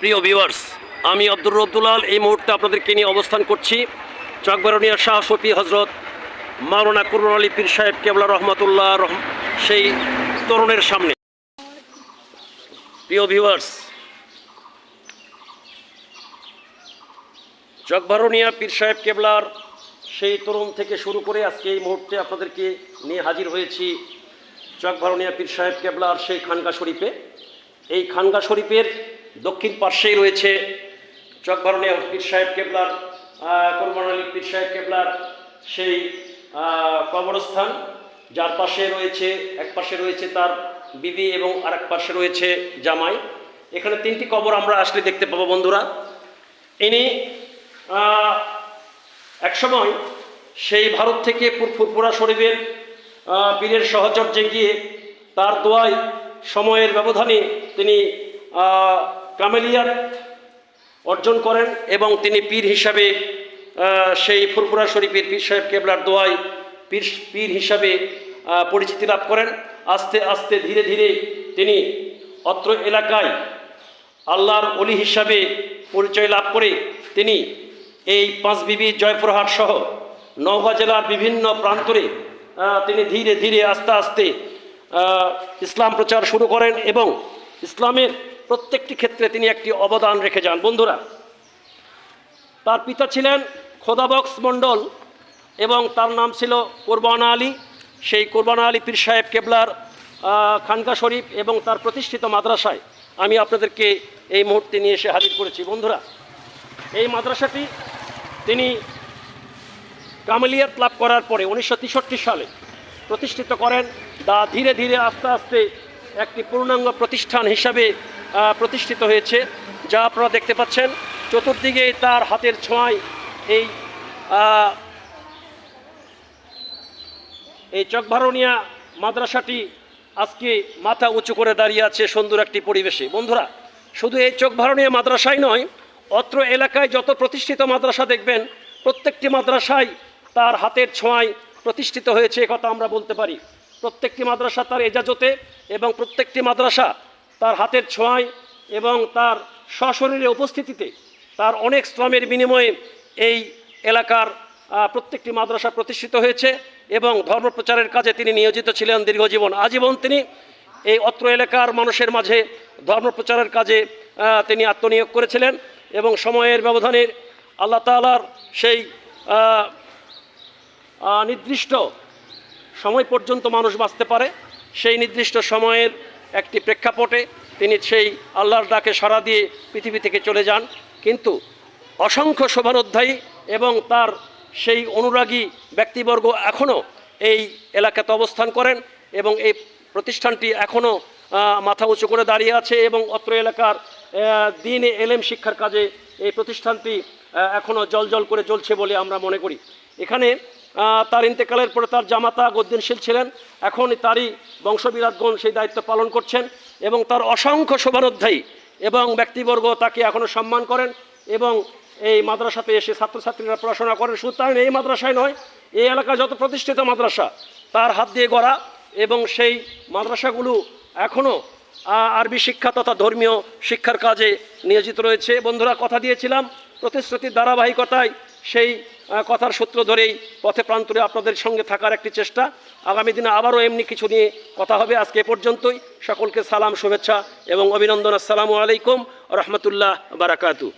প্রিয় ভিউয়ার্স আমি আব্দুর রব্দুলাল, এই মুহূর্তে আপনাদেরকে নিয়ে অবস্থান করছি চকবারনিয়া শাহ শফি হজরত মাওলানা কুরুন আলী পীর সাহেব কেবলা রহমতুল্লাহ রহম সেই তরুণের সামনে। প্রিয় ভিউয়ার্স চকবারনিয়া পীর সাহেব কেবলার সেই তরুণ থেকে শুরু করে আজকে এই মুহূর্তে আপনাদেরকে নিয়ে হাজির হয়েছি চকবারনিয়া পীর সাহেব কেবলার সেই খানগা শরীফে। এই খানগা শরীফের দক্ষিণ পার্শ্বেই রয়েছে চকবারনিয়া পীর সাহেব কেবলার কোরবান পীর সাহেব কেবলার সেই কবরস্থান। যার পাশে রয়েছে, এক পাশে রয়েছে তার বিবি এবং আরেক পাশে রয়েছে জামাই। এখানে তিনটি কবর আমরা আসলে দেখতে পাবো বন্ধুরা। ইনি একসময় সেই ভারত থেকে ফুর- ফুরফুরা শরীফের পীরের সহচর্যে গিয়ে তার দোয়ায় সময়ের ব্যবধানে তিনি কামেলিয়াত অর্জন করেন এবং তিনি পীর হিসাবে সেই ফুরফুরা শরীফের পীর সাহেব কেবলার দোয়ায় পীর পীর হিসাবে পরিচিতি লাভ করেন। আস্তে আস্তে, ধীরে ধীরে তিনি অত্র এলাকায় আল্লাহর অলি হিসাবে পরিচয় লাভ করে তিনি এই পাঁচ বিবি জয়পুরহাট সহ নওগাঁ জেলার বিভিন্ন প্রান্তরে তিনি ধীরে ধীরে আস্তে আস্তে ইসলাম প্রচার শুরু করেন এবং ইসলামের প্রত্যেকটি ক্ষেত্রে তিনি একটি অবদান রেখে যান। বন্ধুরা, তার পিতা ছিলেন খোদাবক্স মণ্ডল এবং তার নাম ছিল কোরবানা আলী। সেই কোরবানা আলী পীর সাহেব কেবলার খানকা শরীফ এবং তার প্রতিষ্ঠিত মাদ্রাসায় আমি আপনাদেরকে এই মুহূর্তে নিয়ে এসে হাজির করেছি। বন্ধুরা, এই মাদ্রাসাটি তিনি কামেলিয়াত লাভ করার পরে উনিশশো তেষট্টি সালে প্রতিষ্ঠিত করেন। দা ধীরে ধীরে আস্তে আস্তে একটি পূর্ণাঙ্গ প্রতিষ্ঠান হিসাবে প্রতিষ্ঠিত হয়েছে। যা আপনারা দেখতে পাচ্ছেন, চতুর্দিকে তার হাতের ছোঁয়ায় এই এই চকভারনিয়া মাদ্রাসাটি আজকে মাথা উঁচু করে দাঁড়িয়ে আছে সুন্দর একটি পরিবেশে। বন্ধুরা, শুধু এই চোখভারণীয় মাদ্রাসাই নয়, অত্র এলাকায় যত প্রতিষ্ঠিত মাদ্রাসা দেখবেন, প্রত্যেকটি মাদ্রাসায় তার হাতের ছোঁয়ায় প্রতিষ্ঠিত হয়েছে কথা আমরা বলতে পারি। প্রত্যেকটি মাদ্রাসা তার এজাজতে এবং প্রত্যেকটি মাদ্রাসা তার হাতের ছোঁয়ায় এবং তার সশরীরে উপস্থিতিতে তার অনেক শ্রমের বিনিময়ে এই এলাকার প্রত্যেকটি মাদ্রাসা প্রতিষ্ঠিত হয়েছে এবং ধর্মপ্রচারের কাজে তিনি নিয়োজিত ছিলেন দীর্ঘজীবন আজীবন তিনি এই অত্র এলাকার মানুষের মাঝে ধর্মপ্রচারের কাজে তিনি আত্মনিয়োগ করেছিলেন এবং সময়ের ব্যবধানে আল্লাহ তালার সেই নির্দিষ্ট সময় পর্যন্ত মানুষ বাঁচতে পারে। সেই নির্দিষ্ট সময়ের একটি প্রেক্ষাপটে তিনি সেই আল্লাহর ডাকে সাড়া দিয়ে পৃথিবী থেকে চলে যান। কিন্তু অসংখ্য শোভানোধ্যায়ী এবং তার সেই অনুরাগী ব্যক্তিবর্গ এখনও এই এলাকাতে অবস্থান করেন এবং এই প্রতিষ্ঠানটি এখনও মাথা উঁচু করে দাঁড়িয়ে আছে এবং অত্র এলাকার দিন এলেম শিক্ষার কাজে এই প্রতিষ্ঠানটি এখনও জল করে চলছে বলে আমরা মনে করি। এখানে তার ইন্তেকালের পরে তার জামাতা গদ্দিনশীল ছিলেন। এখন তারই বংশবিরাটগণ সেই দায়িত্ব পালন করছেন এবং তার অসংখ্য শোভানোধ্যায়ী এবং ব্যক্তিবর্গ তাকে এখনও সম্মান করেন এবং এই মাদ্রাসাতে এসে ছাত্রছাত্রীরা পড়াশোনা করেন। শুধু তাই এই মাদ্রাসায় নয়, এই এলাকার যত প্রতিষ্ঠিত মাদ্রাসা, তার হাত দিয়ে গড়া এবং সেই মাদ্রাসাগুলো এখনও আরবি শিক্ষা তথা ধর্মীয় শিক্ষার কাজে নিয়োজিত রয়েছে। বন্ধুরা, কথা দিয়েছিলাম, প্রতিশ্রুতির ধারাবাহিকতায় সেই কথার সূত্র ধরেই পথে প্রান্তরে আপনাদের সঙ্গে থাকার একটি চেষ্টা। আগামী দিনে আবারও এমনি কিছু নিয়ে কথা হবে। আজকে এ পর্যন্তই। সকলকে সালাম, শুভেচ্ছা এবং অভিনন্দন। আসসালামু আলাইকুম রহমতুল্লাহ বারাকাতু